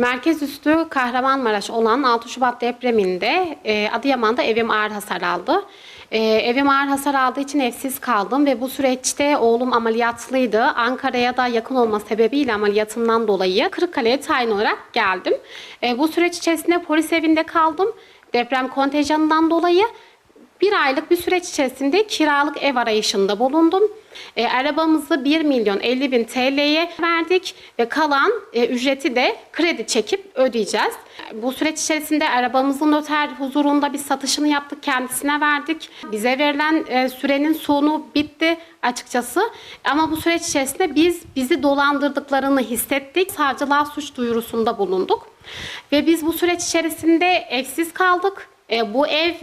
Merkez üstü Kahramanmaraş olan 6 Şubat depreminde e, Adıyaman'da evim ağır hasar aldı. E, evim ağır hasar aldığı için evsiz kaldım ve bu süreçte oğlum ameliyatlıydı. Ankara'ya da yakın olma sebebiyle ameliyatından dolayı Kırıkkale'ye tayin olarak geldim. E, bu süreç içerisinde polis evinde kaldım. Deprem kontenjanından dolayı bir aylık bir süreç içerisinde kiralık ev arayışında bulundum. E, arabamızı 1 milyon 50 bin TL'ye verdik ve kalan e, ücreti de kredi çekip ödeyeceğiz. Bu süreç içerisinde arabamızın noter huzurunda bir satışını yaptık, kendisine verdik. Bize verilen e, sürenin sonu bitti açıkçası. Ama bu süreç içerisinde biz bizi dolandırdıklarını hissettik. Savcılığa suç duyurusunda bulunduk. Ve biz bu süreç içerisinde evsiz kaldık. E, bu ev,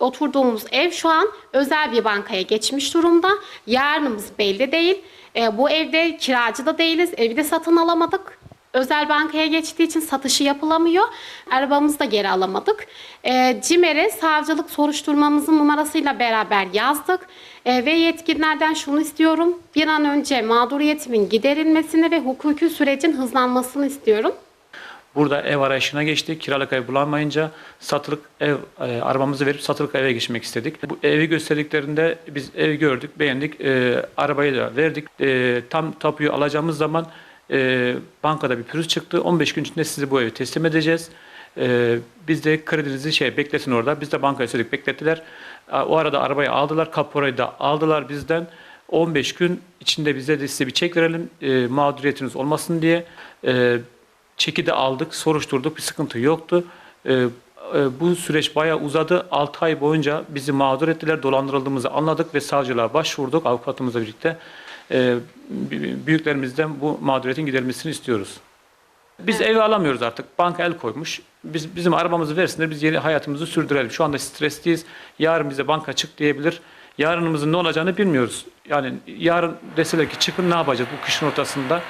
oturduğumuz ev şu an özel bir bankaya geçmiş durumda. Yarınımız belli değil. E, bu evde kiracı da değiliz. Evi de satın alamadık. Özel bankaya geçtiği için satışı yapılamıyor. Arabamızı da geri alamadık. E, CİMER'e savcılık soruşturmamızın numarasıyla beraber yazdık. E, ve yetkililerden şunu istiyorum. Bir an önce mağduriyetimin giderilmesini ve hukuki sürecin hızlanmasını istiyorum. Burada ev arayışına geçtik. Kiralık ev bulamayınca satılık ev e, arabamızı verip satılık eve geçmek istedik. Bu evi gösterdiklerinde biz evi gördük, beğendik. E, arabayı da verdik. E, tam tapuyu alacağımız zaman e, bankada bir pürüz çıktı. 15 gün içinde size bu evi teslim edeceğiz. E, biz de kredinizi şey bekletin orada. Biz de bankaya söyledik beklettiler. E, O arada arabayı aldılar. Kaporayı da aldılar bizden. 15 gün içinde bize de size bir çek verelim e, mağduriyetiniz olmasın diye. E, çeki de aldık, soruşturduk, bir sıkıntı yoktu. E, e, bu süreç bayağı uzadı. 6 ay boyunca bizi mağdur ettiler, dolandırıldığımızı anladık ve savcılığa başvurduk avukatımızla birlikte. E, b- büyüklerimizden bu mağduriyetin giderilmesini istiyoruz. Biz evi alamıyoruz artık. Banka el koymuş. Biz bizim arabamızı versinler. Biz yeni hayatımızı sürdürelim. Şu anda stresliyiz. Yarın bize banka çık diyebilir. Yarınımızın ne olacağını bilmiyoruz. Yani yarın deseler ki çıkın ne yapacağız bu kışın ortasında?